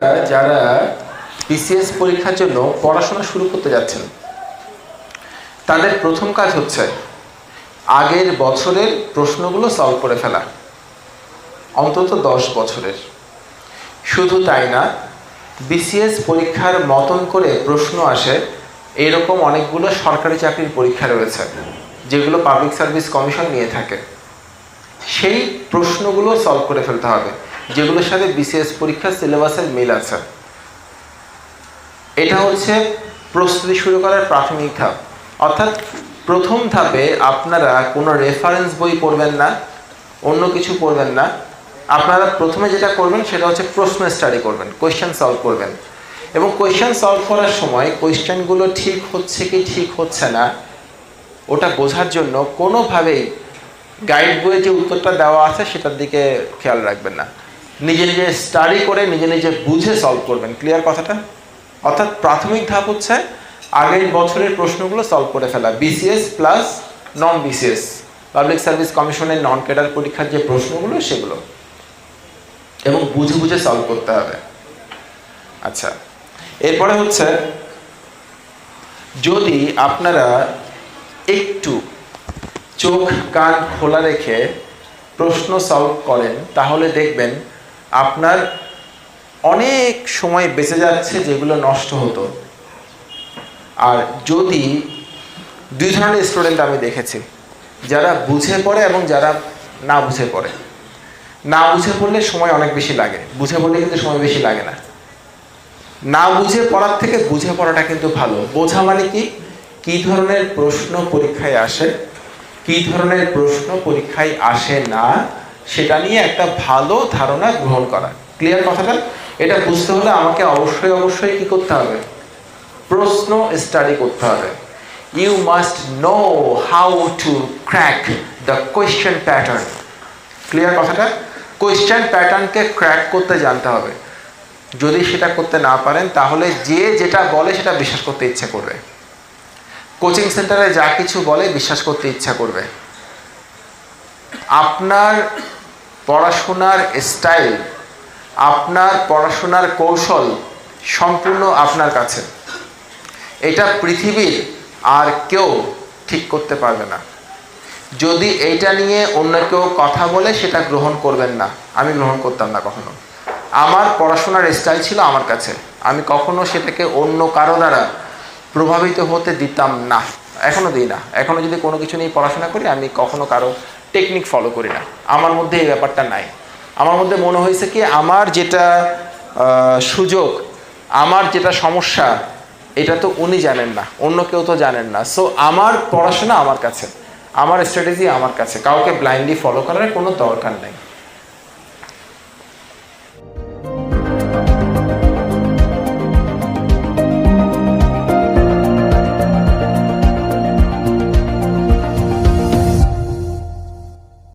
যারা বিসিএস পরীক্ষার জন্য পড়াশোনা শুরু করতে যাচ্ছেন, তাদের প্রথম কাজ হচ্ছে আগের বছরের প্রশ্নগুলো সলভ করে ফেলা। অন্তত দশ বছরের। শুধু তাই না বিসিএস পরীক্ষার মতন করে প্রশ্ন আসে, এরকম অনেকগুলো সরকারি চাকরির পরীক্ষা রয়েছে, যেগুলো পাবলিক সার্ভিস কমিশন নিয়ে থাকে। সেই প্রশ্নগুলো সলভ করে ফেলতে হবে। যেগুলোর সাথে বিসিএস পরীক্ষার সিলেবাসের মিল আছে। এটা হচ্ছে প্রস্তুতি শুরু করার প্রাথমিক ধাপ। অর্থাৎ প্রথম ধাপে আপনারা কোনো রেফারেন্স বই পড়বেন না, অন্য কিছু পড়বেন না। আপনারা প্রথমে যেটা করবেন সেটা হচ্ছে প্রশ্ন স্টাডি করবেন কোয়েশ্চেন সলভ করবেন। এবং কোয়েশ্চেন সলভ করার সময় কোয়েশ্চেনগুলো ঠিক হচ্ছে কি ঠিক হচ্ছে না, ওটা বোঝার জন্য কোনোভাবেই গাইড বইয়ে যে উত্তরটা দেওয়া আছে সেটার দিকে খেয়াল রাখবেন না। নিজে নিজে স্টাডি করে, নিজে নিজে বুঝে সলভ করবেন। ক্লিয়ার কথাটা? অর্থাৎ প্রাথমিক ধাপ হচ্ছে আগের বছরের প্রশ্নগুলো সলভ করে ফেলা। BCS plus non BCS public service কমিশনের নন ক্যাডার পরীক্ষার যে প্রশ্নগুলো, সেগুলো। এবং বুঝে বুঝে সলভ করতে হবে। আচ্ছা এরপরে হচ্ছে যদি আপনারা একটু চোখ কান খোলা রেখে প্রশ্ন সলভ করেন, তাহলে দেখবেন আপনার অনেক সময় বেঁচে যাচ্ছে যেগুলো নষ্ট হতো। আর যদি দুই ধরনের স্টুডেন্ট আমি দেখেছি, যারা বুঝে পড়ে এবং যারা না বুঝে পড়ে। না বুঝে পড়লে সময় অনেক বেশি লাগে, বুঝে পড়লে কিন্তু সময় বেশি লাগে না। না বুঝে পড়ার থেকে বুঝে পড়াটা কিন্তু ভালো। বোঝা মানে কি? কী ধরনের প্রশ্ন পরীক্ষায় আসে, কী ধরনের প্রশ্ন পরীক্ষায় আসে না সেটা নিয়ে একটা ভালো ধারণা গ্রহণ করা। ক্লিয়ার কথাটা এটা বুঝতে হলে আমাকে অবশ্যই অবশ্যই কি করতে হবে? প্রশ্ন স্টাডি করতে হবে। You must know how to crack the question pattern clear কথাটা কোয়েশ্চেন প্যাটার্নকে ক্র্যাক করতে জানতে হবে। যদি সেটা করতে না পারেন, তাহলে যে যেটা বলে সেটা বিশ্বাস করতে ইচ্ছে করবে। কোচিং সেন্টারে যা কিছু বলে, বিশ্বাস করতে ইচ্ছা করবে। আপনার পড়াশোনার স্টাইল, আপনার পড়াশোনার কৌশল সম্পূর্ণ আপনার কাছে। এটা পৃথিবীর আর কেউ ঠিক করতে পারবে না। যদি এইটা নিয়ে অন্য কেউ কথা বলে, সেটা গ্রহণ করবেন না। আমি গ্রহণ করতাম না কখনো। আমার পড়াশোনার স্টাইল ছিল আমার কাছে। আমি কখনো সেটাকে অন্য কারও দ্বারা প্রভাবিত হতে দিতাম না। এখনও দিই না। এখনও যদি কোনো কিছু নিয়ে পড়াশোনা করি, আমি কখনো কারও টেকনিক ফলো করি না। আমার মধ্যে এই ব্যাপারটা নাই। আমার মধ্যে মনে হয়েছে কি, আমার যেটা সুযোগ, আমার যেটা সমস্যা, এটা তো উনি জানেন না, অন্য কেউ তো জানেন না। সো আমার পড়াশোনা আমার কাছে, আমার স্ট্র্যাটেজি আমার কাছে। কাউকে ব্লাইন্ডলি ফলো করার কোনো দরকার নেই।